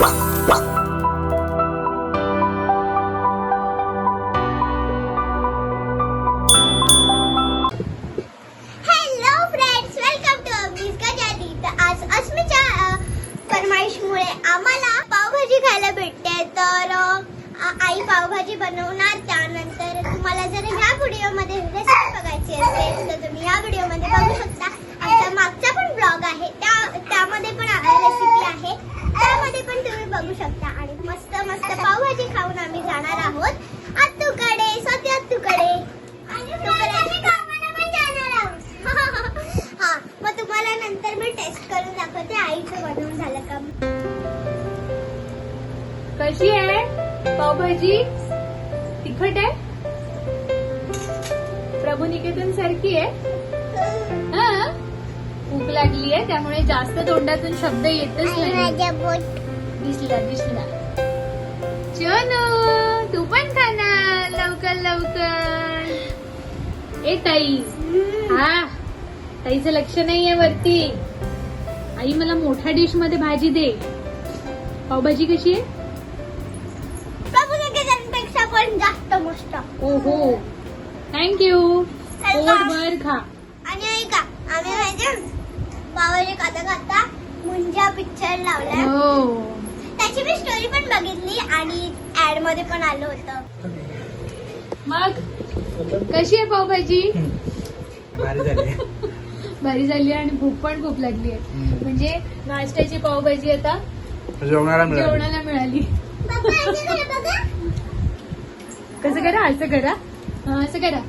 Wah, wah. Pav bhaji तिखट आहे? प्रभू निकेतन सारखी आहे? हा? भूक लागली आहे त्यामुळे जास्त तोंडातून शब्द येतच नाही. दिसला दिसला. चलो तू पण खाना लवकर लवकर. ए ताई. हा. ताईचं लक्ष नाहीये वरती. आई मला मोठ्या डिशमध्ये भाजी दे. पावभाजी कशी आहे? पण जास्त मस्त. ओहो. थँक्यू पोटभर खा. आणि ऐका आम्ही माहिती पावाचे खाता खाता मुंजा पिक्चर लावलाय. हो. त्याची मी स्टोरी पण बघितली आणि ऍडमध्ये पण आलं होतं. मग कशी आहे पावभाजी? भारी झाली. भारी झाली आणि भूक पण खूप लागली आहे. म्हणजे नाश्त्याची पावभाजी आता जेवणाला मिळाली. जेवणाला. कसं करा? असं करा. असं करा.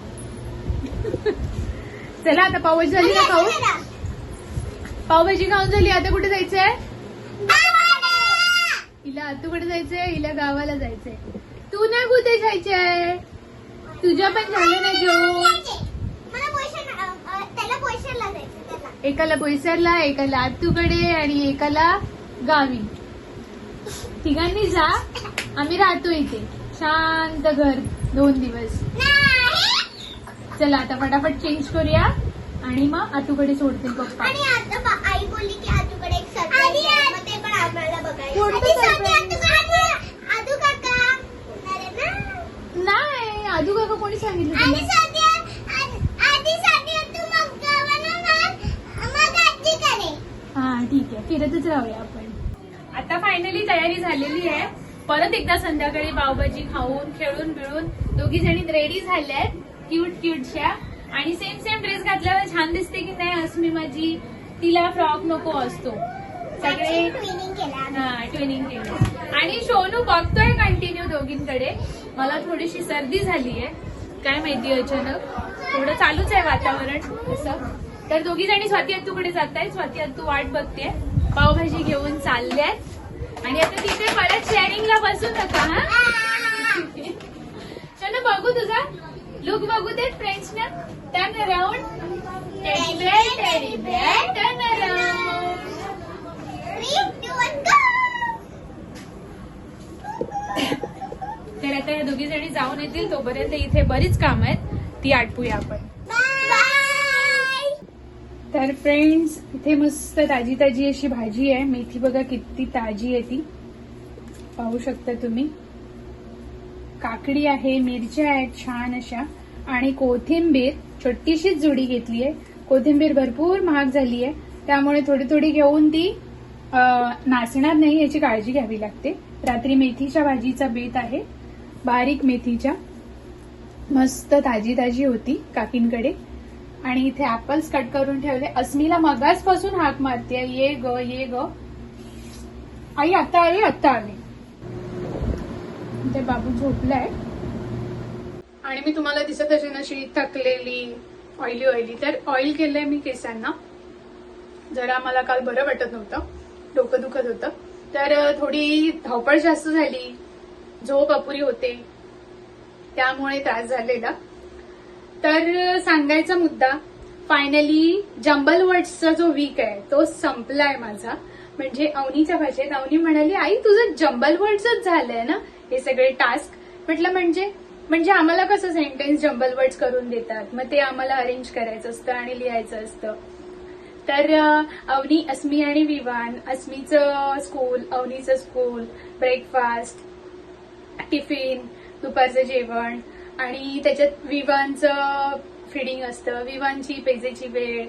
चला आता पावभाजी झाली ना खाऊ. पावभाजी खाऊन झाली. आता कुठे जायचंय. हिला तू कुठे जायचंय? हिला गावाला जायचंय. तू ना कुठे जायचंय? तुझ्या पण झालं ना जेवण. त्याला एकाला बोईसरला एकाला आत्तूकडे आणि एकाला गावी. तिघांनी जा. आम्ही राहतो इथे. शांत घर दोन दिवस. चला आता फटाफट चेंज करूया. आणि मग आतूकडे सोडतील पप्पा. आणि आता बा- आई बोलली की आतूकडे एक सरप्राईज आहे मग ते पण आम्हाला बघायचं. कोणतं आधी surprise? सांगते आतू- आतू काका येणार आहे ना? नाही आजू काका कोणी सांगितलं आणि तुला? साध्या आ- आधी साध्या तू मग गावाला मग मग आजीकडे हा ठीक आहे. फिरतच राहूया आपण. आता फायनली तयारी झालेली आहे. परत एकदा संध्याकाळी पावभाजी खाऊन खेळून बिळून दोघी जणी रेडी झाल्यात क्यूट क्यूटशा आणि सेम सेम ड्रेस घातल्यावर छान दिसते की नाही अस्मी माझी तिला फ्रॉक नको असतो. सगळे ट्विनिंग केला आम्ही. हा ट्विनिंग केलं. आणि सोनू बघतोय कंटिन्यू दोघींकडे. मला थोडीशी सर्दी झाली आहे काय माहिती अचानक? थोडं चालूच आहे वातावरण असं. तर दोघी जणी स्वाती अत्तूकडे जात आहेत स्वाती अत्तू वाट बघते पावभाजी घेऊन चालल्यात. आणि आता तिथे परत शेअरिंगला बसू नका हा? चला बघू तुझा लुक बघू दे फ्रेंड्स ना. Turn around teddy bear teddy bear turn around! तर आता या दोघी जणी जाऊन येतील तोपर्यंत इथे बरीच काम आहेत. ती आटपूया आपण! तर फ्रेंड्स इथे मस्त ताजी ताजी अशी भाजी आहे. मेथी बघा किती ताजी आहे ती. पाहू शकता तुम्ही. काकडी आहे मिरच्या आहेत छान अशा. आणि कोथिंबीर छोटीशीच जुडी घेतली आहे. कोथिंबीर भरपूर महाग झाली आहे. त्यामुळे थोडी थोडी घेऊन ती नाचणार नाही याची काळजी घ्यावी लागते. रात्री मेथीच्या भाजीचा बेत आहे. बारीक मेथीच्या. मस्त ताजी ताजी होती काकींकडे. आणि इथे ऍपल्स कट करून ठेवले. अस्मीला मगाचपासून हाक मारते ये ग ये ग. आई आता आली आता आली. ते बाबू झोपलाय. आणि मी तुम्हाला दिसत असेल अशी थकलेली ऑइली ऑइली तर ऑइल केलंय मी केसांना. जरा मला काल बरं वाटत नव्हतं. डोकं दुखत होतं. तर थोडी धावपळ जास्त झाली. झोप अपुरी होते. त्यामुळे त्रास झालेला. तर सांगायचा मुद्दा फायनली जंबल वर्ड्सचा जो वीक आहे तो संपलाय माझा. म्हणजे अवनीच्या भाषेत अवनी म्हणाली आई तुझं जंबल वर्ड्सच झालंय ना हे सगळे टास्क म्हटलं म्हणजे म्हणजे आम्हाला कसं सेंटेन्स जंबल वर्ड्स करून देतात? मग ते आम्हाला अरेंज करायचं असतं आणि लिहायचं असतं. तर अवनी अस्मी आणि विवान अस्मीचं स्कूल अवनीचं स्कूल ब्रेकफास्ट टिफिन दुपारचं जेवण आणि त्याच्यात विवांचं फिडिंग असतं विवांची पेजेची वेळ.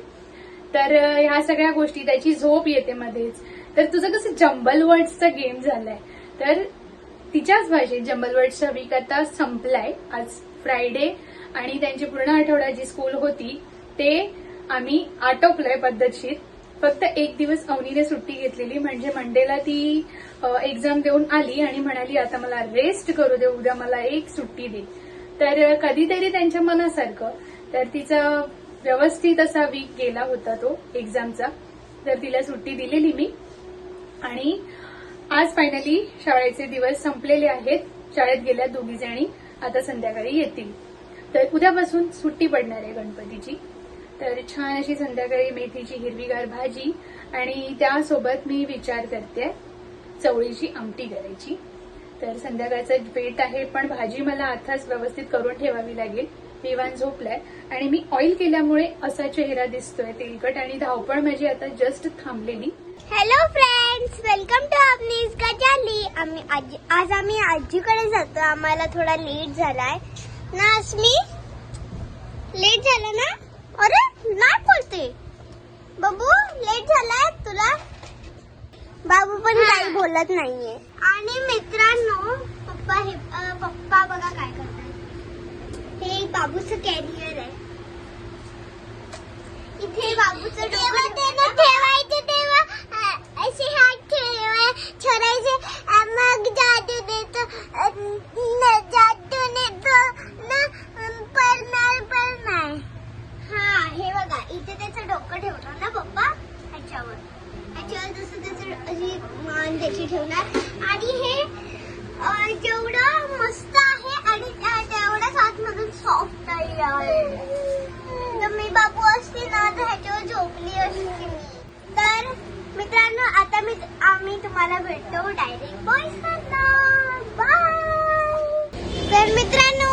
तर ह्या सगळ्या गोष्टी त्याची झोप येते मध्येच. तर तुझं कसं जंबल वर्ड्सचा गेम झालाय. तर तिच्याच भाषेत जंबल वर्ड्सचा वीक आता संपलाय आज फ्रायडे आणि त्यांची पूर्ण आठवडा जी स्कूल होती ते आम्ही आटोपलंय पद्धतशीर. फक्त एक दिवस अवनीने सुट्टी घेतलेली म्हणजे मंडेला ती एक्झाम देऊन आली आणि म्हणाली आता मला रेस्ट करू दे उद्या मला एक सुट्टी दे. तर कधीतरी त्यांच्या मनासारखं. तर तिचा व्यवस्थित असा वीक गेला होता तो एक्झामचा तर तिला सुट्टी दिलेली मी. आणि आज फायनली शाळेचे दिवस संपलेले आहेत. शाळेत गेल्या दोघी जणी आता संध्याकाळी येतील. तर उद्यापासून सुट्टी पडणार आहे गणपतीची. तर छान अशी संध्याकाळी मेथीची हिरवीगार भाजी आणि त्यासोबत मी विचार करते चवळीची आमटी करायची. तर संध्याकाळचा वेट आहे पण भाजी मला आताच व्यवस्थित करून ठेवावी लागेल. विवान झोपलाय. आणि मी ऑइल केल्यामुळे असा चेहरा दिसतोय तेलकट आणि धावपळ माझी आता जस्ट थांबलेली. हॅलो फ्रेंड्स वेलकम टू अपनीज गजाली आम्ही आजी आज आम्ही आजीकडे जातो. आम्हाला थोडा लेट झालाय. ना अस्मी लेट झालं ना? अरे नाही बोलते. बाबू लेट झालाय? तुला बाबू पण काही बोलत नाहीये. आणि मित्रांनो पप्पा हे पप्पा बघा काय करतात. हे बाबूचं कॅरियर आहे. इथे बाबूचं डोकं ठेवायचं तेव्हा अ, असे हात ठेवा छोडायचे मग जादू देतो अ, न जादू देतो हा हे बघा इथे त्याचं डोकं ठेवणार ना पप्पा ह्याच्यावर ह्याच्यावर जसं त्याचं अशी मान त्याची ठेवणार. आणि हे जेवढं मस्त आहे आणि त्या- तेवढंच आतमधून सॉफ्ट आहे जर मी बाबू असते ना तर ह्याच्यावर झोपली असते मी. तर मित्रांनो आता मी आम्ही तुम्हाला भेटतो डायरेक्ट बॉईस बाय तर मित्रांनो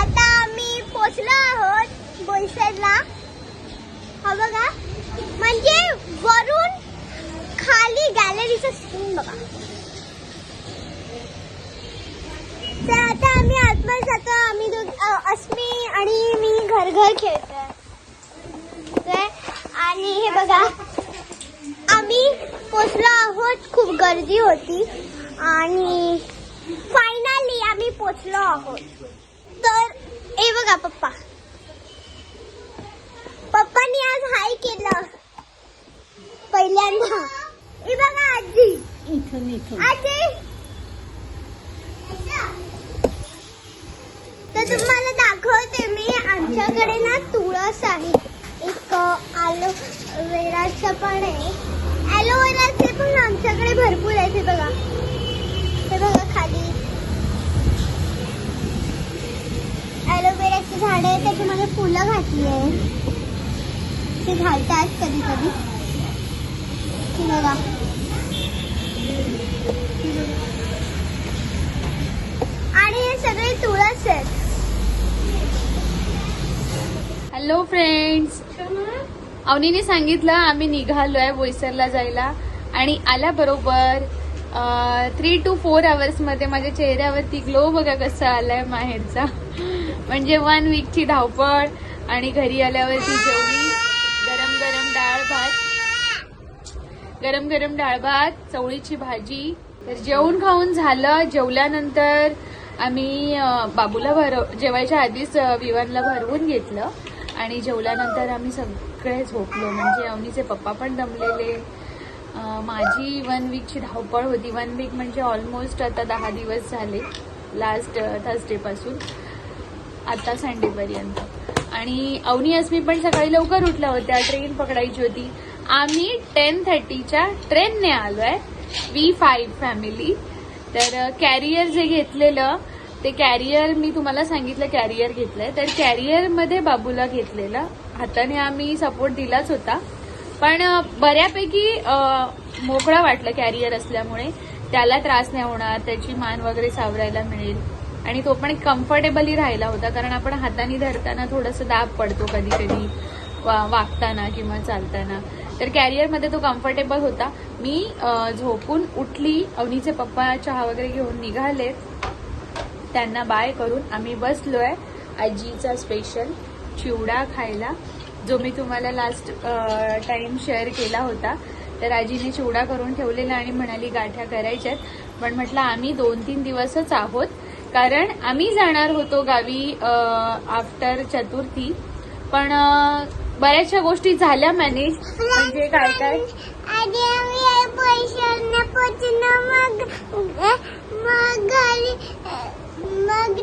आता आम्ही पोचलो आहोत बोईसरला हा बघा. म्हणजे वरून खाली गॅलरीचं स्क्रीन बघा. तर आता आम्ही आतमध्ये जातो. आम्ही अस्मी आणि मी घर घर खेळतोय आणि हे बघा आम्ही पोचलो आहोत. खूप गर्दी होती. आणि फायनली आम्ही पोचलो आहोत. तर हे बघा पप्पा. पप्पानी आज हाय केलं. पहिल्यांदा. हे बघा आजी. आजी. तर तुम्हाला दाखवते मी आमच्याकडे ना तुळस आहे. एक ॲलोवेराचं पण आहे. ॲलोवेराचे पण आमच्याकडे भरपूर आहेत हे बघा. हे बघा खाली. ॲलोवेराची झाडं आहे त्याच्यामध्ये फुलं घातली आहे. ते घालतात कधी कधी हे बघा. आणि हे सगळे तुळस आहेत. हॅलो फ्रेंड्स अवनीने सांगितलं आम्ही निघालोय बोईसरला जायला. आणि आल्याबरोबर थ्री टू फोर आवर्समध्ये माझ्या चेहऱ्यावरती ग्लो बघा कसा आलाय माहेरचा. म्हणजे वन वीकची धावपळ आणि घरी आल्यावरती जेवढी गरम गरम डाळ भात. गरम गरम डाळ भात चवळीची भाजी. तर जेवण खाऊन झालं. जेवल्यानंतर आम्ही बाबूला भरव जेवायच्या आधीच विवानला भरवून घेतलं. आणि जेवल्यानंतर आम्ही सगळे झोपलो. म्हणजे अवनीचे पप्पा पण दमलेले. माझी वन वीकची धावपळ होती. वन वीक म्हणजे ऑलमोस्ट आता दहा दिवस झाले. लास्ट थर्सडेपासून आता संडेपर्यंत आणि अवनी अस्मी पण सकाळी लवकर उठल्या होत्या. ट्रेन पकडायची होती. आम्ही टेन थर्टीच्या ट्रेनने आलो आहे वी फाईव्ह फॅमिली तर कॅरियर जे घेतलेलं ते कॅरियर मी तुम्हाला सांगितलं कॅरियर घेतलंय. तर कॅरियरमध्ये बाबूला घेतलेलं. हाताने आम्ही सपोर्ट दिलाच होता. पण बऱ्यापैकी मोकळा मोकळं वाटलं कॅरियर असल्यामुळे. त्याला त्रास नाही होणार त्याची मान वगैरे सावरायला मिळेल. आणि तो पण कम्फर्टेबली राहिला होता कारण आपण हाताने धरताना थोडंसं दाब पडतो कधी कधी वा वागताना किंवा चालताना. तर कॅरियरमध्ये तो कम्फर्टेबल होता. मी झोपून उठली. अवनीचे पप्पा चहा वगैरे घेऊन निघालेत. त्यांना बाय करून आम्ही बसलो आहे आजीचा स्पेशल चिवडा खायला जो मी तुम्हाला लास्ट टाइम शेअर केला होता. तर आजीने चिवडा करून ठेवलेला आणि म्हणाली गाठ्या करायच्यात. पण म्हटलं आम्ही दोन तीन दिवसच आहोत. कारण आम्ही जाणार होतो गावी आफ्टर चतुर्थी. पण बऱ्याचशा गोष्टी झाल्या मॅनेज म्हणजे काय काय? मग मग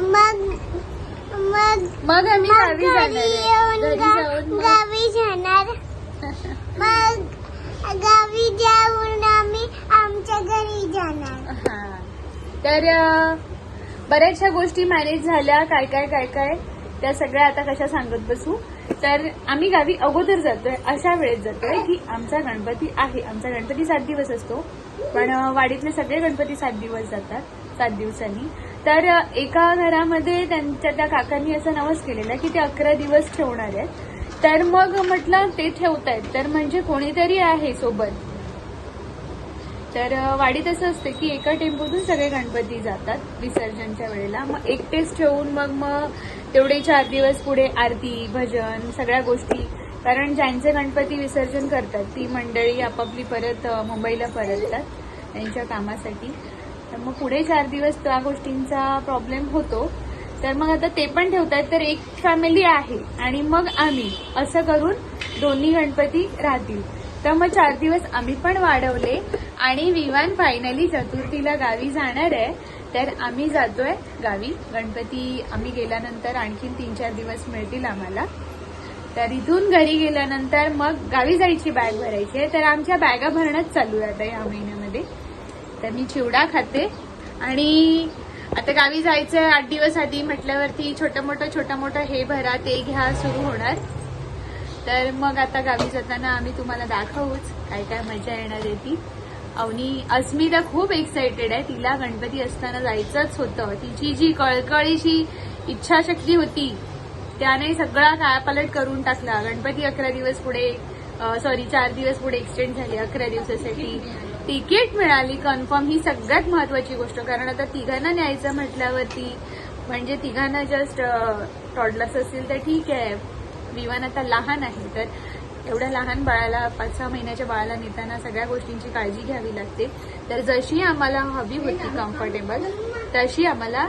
मग ना मग मग मग आम्ही गावी जाणार गावी जाणार. मग गावी जाऊन आम्ही आमच्या घरी जाणार. हा. तर अ, बऱ्याचशा गोष्टी मॅनेज झाल्या. काय काय काय काय? त्या सगळ्या आता कशा सांगत बसू? तर आम्ही गावी अगोदर जातोय अशा वेळेत जातोय की आमचा गणपती आहे. आमचा गणपती सात दिवस असतो. पण अ, वाडीतले सगळे गणपती सात दिवस जातात. सात दिवसांनी. तर एका घरामध्ये त्यांच्या त्या काकांनी असं नवस केलेलं की ते अकरा दिवस ठेवणार आहेत. तर मग म्हटलं ते ठेवतायत. तर म्हणजे कोणीतरी आहे सोबत. तर वाडीत असं असते की एका टेम्पोतून सगळे गणपती जातात विसर्जनच्या वेळेला. मग एकटेच ठेवून मग मग तेवढे चार दिवस पुढे आरती भजन सगळ्या गोष्टी. कारण ज्यांचे गणपती विसर्जन करतात ती मंडळी आपापली परत मुंबईला परततात त्यांच्या कामासाठी. तर मग पुढे चार दिवस त्या गोष्टींचा प्रॉब्लेम होतो. तर मग आता ते पण ठेवतात तर एक फॅमिली आहे आणि मग आम्ही असं करून दोन्ही गणपती राहतील. तर मग चार दिवस आम्ही पण वाढवले आणि विमान फायनली चतुर्थीला गावी जाणार आहे. तर आम्ही जातोय गावी. गणपती आम्ही गेल्यानंतर आणखीन तीन चार दिवस मिळतील आम्हाला. तर इथून घरी गेल्यानंतर मग गावी जायची बॅग भरायची आहे. तर आमच्या बॅगा भरणंच चालू आहे आता या महिन्यामध्ये. तर मी चिवडा खाते. आणि आता गावी जायचं आहे आठ दिवस आधी म्हटल्यावरती छोटं मोठं छोटं मोठं हे भरा ते घ्या सुरू होणार. तर मग आता गावी जाताना आम्ही तुम्हाला दाखवूच काय काय मजा येणार आहे ती. अवनी अस्मिता खूप एक्साइटेड आहे. तिला गणपती असताना जायचंच होतं. तिची जी कळकळीची इच्छाशक्ती होती त्याने सगळा कायापालट करून टाकला. गणपती अकरा दिवस पुढे सॉरी चार दिवस पुढे एक्सटेंड झाली अकरा दिवसासाठी. तिकीट मिळाली कन्फर्म ही सगळ्यात महत्वाची गोष्ट. कारण आता तिघांना न्यायचं म्हटल्यावरती म्हणजे तिघांना जस्ट टॉडलर्स असतील तर ठीक आहे. विवान आता लहान आहे तर एवढ्या लहान बाळाला पाच सहा महिन्याच्या बाळाला नेताना सगळ्या गोष्टींची काळजी घ्यावी लागते. तर जशी आम्हाला हवी होती कम्फर्टेबल तशी आम्हाला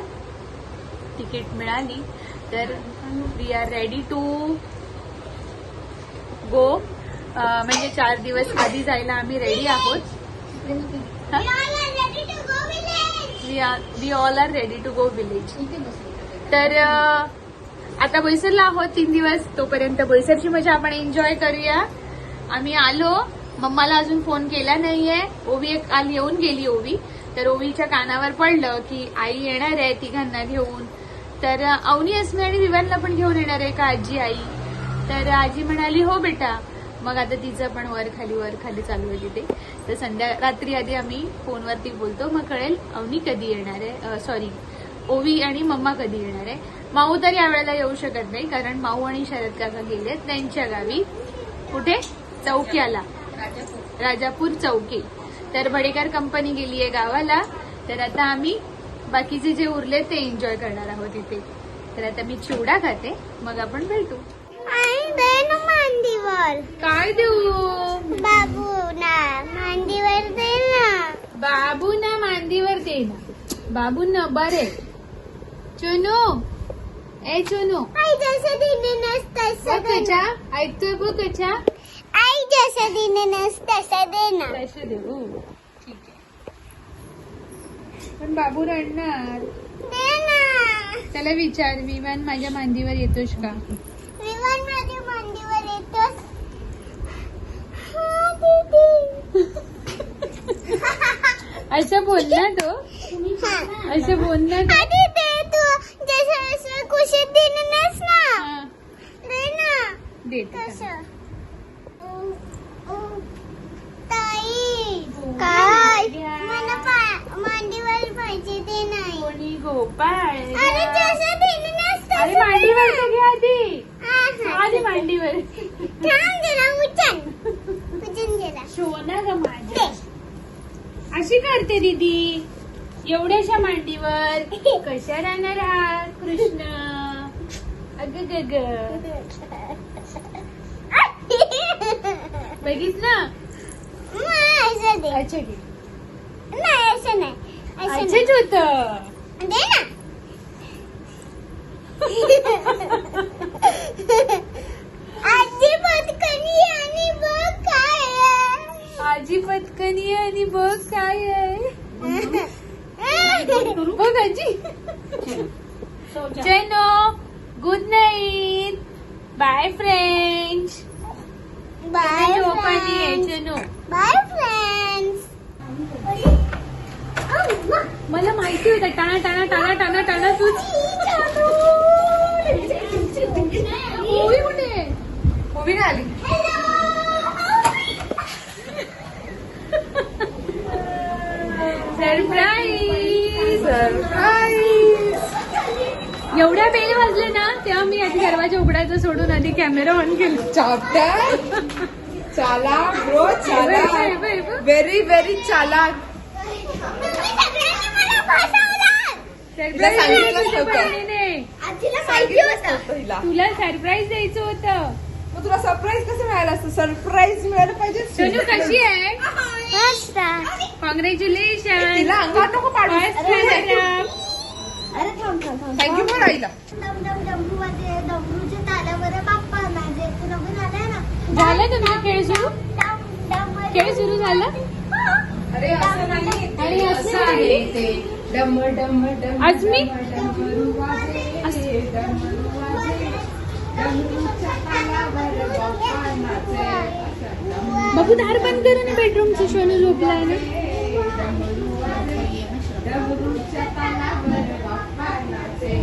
तिकीट मिळाली. तर we are ready to go म्हणजे चार दिवस आधी जायला आम्ही रेडी आहोत. We we all are ready to go village तर आता बैसरला आहोत तीन दिवस तोपर्यंत बैसरची मजा आपण एन्जॉय करूया. आम्ही आलो मम्माला अजून फोन केला नाहीये. ओवी एक काल येऊन गेली ओवी. तर ओवीच्या कानावर पडलं की आई येणार आहे तिघांना घेऊन. तर अवनी असणे आणि विवानला पण घेऊन येणार आहे का आजी आई? तर आजी म्हणाली हो बेटा. मग आता तिचं पण वर खाली वर खाली चालू आहे तिथे. तर संध्या रात्री आधी आम्ही फोनवरती बोलतो. मग कळेल अवनी कधी येणार आहे. सॉरी ओवी आणि मम्मा कधी येणार आहे. माऊ तर यावेळेला येऊ शकत नाही कारण माऊ आणि शरद काका गेलेत त्यांच्या गावी. कुठे? चौक्याला. राजापूर चौकी. तर भडेकर कंपनी गेली आहे गावाला. तर आता आम्ही बाकीचे जे उरले ते एन्जॉय करणार आहोत इथे. तर आता मी चिवडा खाते. मग आपण भेटू आणि दे ना मांडीवर काय देऊ बाबू ना मांडीवर दे ना बाबू ना मांडीवर दे ना बाबू ना बरे. चुनू. ए चुनू. आई जसं दिने नस तसं दे कचा ना. ऐकतोय बघ कचा आई जसं दिने नस तसं दे ना पैसे देऊ ठीक आहे. पण बाबू रडणार. त्याला विचार विमान माझ्या मांडीवर येतोस का? विमान माझ्या मांडीवर येतोस. हा, दीदी. असं बोल ना तो. असं बोल ना तो. आधी दे तू जसं असं कुशीत दिने नस ना? हा, दे ना. देते कसं ताई. काय? मला पा- मांडीवर पाहिजे ते नाही. कोणी गोपाळ? अरे जसं दिने नस अरे मांडीवर तर घ्या आधी. हा, हा. आधी मांडीवर. थांब गेला उचल. उचल गेला. शोना ग दे. अशी करते दीदी. एवढ्याशा मांडीवर कशा राहणार हा कृष्ण अग ग ग बघितलं नाही, असं दे. अच्छा घे. नाही असं नाही असं नाही. अच्छाच होत दे ना आजी पटकनी आणि बघ काय आहे. आजी पटकनी आहे आणि बघ काय आहे बघ आजी चलो good night bye friends bye friends चलो बाय फ्रेंड्स मला माहिती होतं टाणा टाणा टाणा टाणा टाणा तूच. मूवी कुठे? मूवी नाही आली. सरप्राईज एवढ्या बेल वाजले ना तेव्हा मी आधी दरवाजा उघडायचा सोडून आधी कॅमेरा ऑन केला. चाप्टर चाला ब्रो बघ, चाला. बघ, बघ. व्हेरी व्हेरी चालाक पहिला तुला सरप्राईज द्यायचं होतं. मग तुला सरप्राईज कसं मिळालं असतं? सरप्राईज मिळालं पाहिजे सोनू कशी आहे? मस्त. कॉंग्रॅच्युलेशन तिला अंगावर नको पाडू. अरे थांब थांब थांब. थँक्यू पण आईला डम डम डमरू तालावर बाप्पा माझे. तू नवीन आलाय ना? झालं तुमचा खेळ सुरू? डम डम खेळ सुरू झालं? अरे असं नाही. आणि असं आहे ते. डम डम डम आज मी? डमरू वाजे, डमरू वाजे, डमरूच्या तालावर बाप्पा नाचे. बाबू दार बंद करू करून बेडरूमचं सोनू झोपलाय ना? घंटेच्या तलावर बाप्पा नाचे.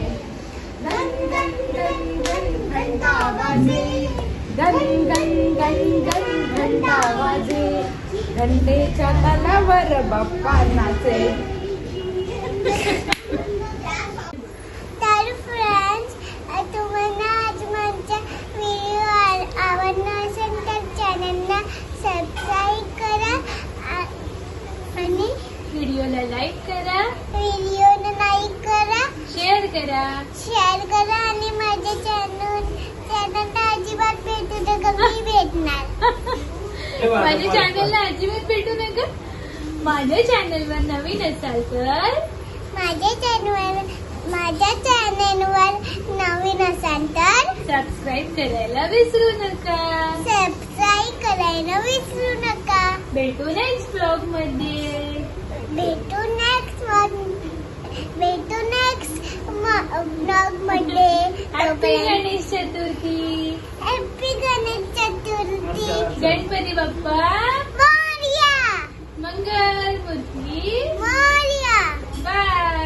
गण, गण, गण, गण, घंटा वाजे. गण, गण, गण, गण, घंटा वाजे. घंटेच्या तालावर बाप्पा नाचे तर फ्रेंड्स तुम्हाला आज माझ्या व्हिडिओ आवडला असेल तर चॅनलला सबस्क्राईब करा आ- आणि व्हिडिओला लाईक करा व्हिडिओला लाईक करा शेअर करा. शेअर करा आणि माझ्या चॅनल चॅनलला अजिबात भेटू नका मी भेटणार. माझ्या चॅनलला अजिबात भेटू नका. माझ्या चॅनलवर नवीन असाल तर? माझ्या चॅनल माझ्या चॅनलवर नवीन असाल तर? सबस्क्राईब करायला विसरू नका. सबस्क्राईब करायला विसरू नका. भेटू नेक्स्ट ब्लॉगमध्ये. भेटू नेक्स्ट वन भेटू नेक्स्ट ब्लॉगमध्ये. Happy Ganesh Chaturthi. Happy Ganesh Chaturthi. Ganpati Bappa. Morya. Mangal Murti Morya. Bye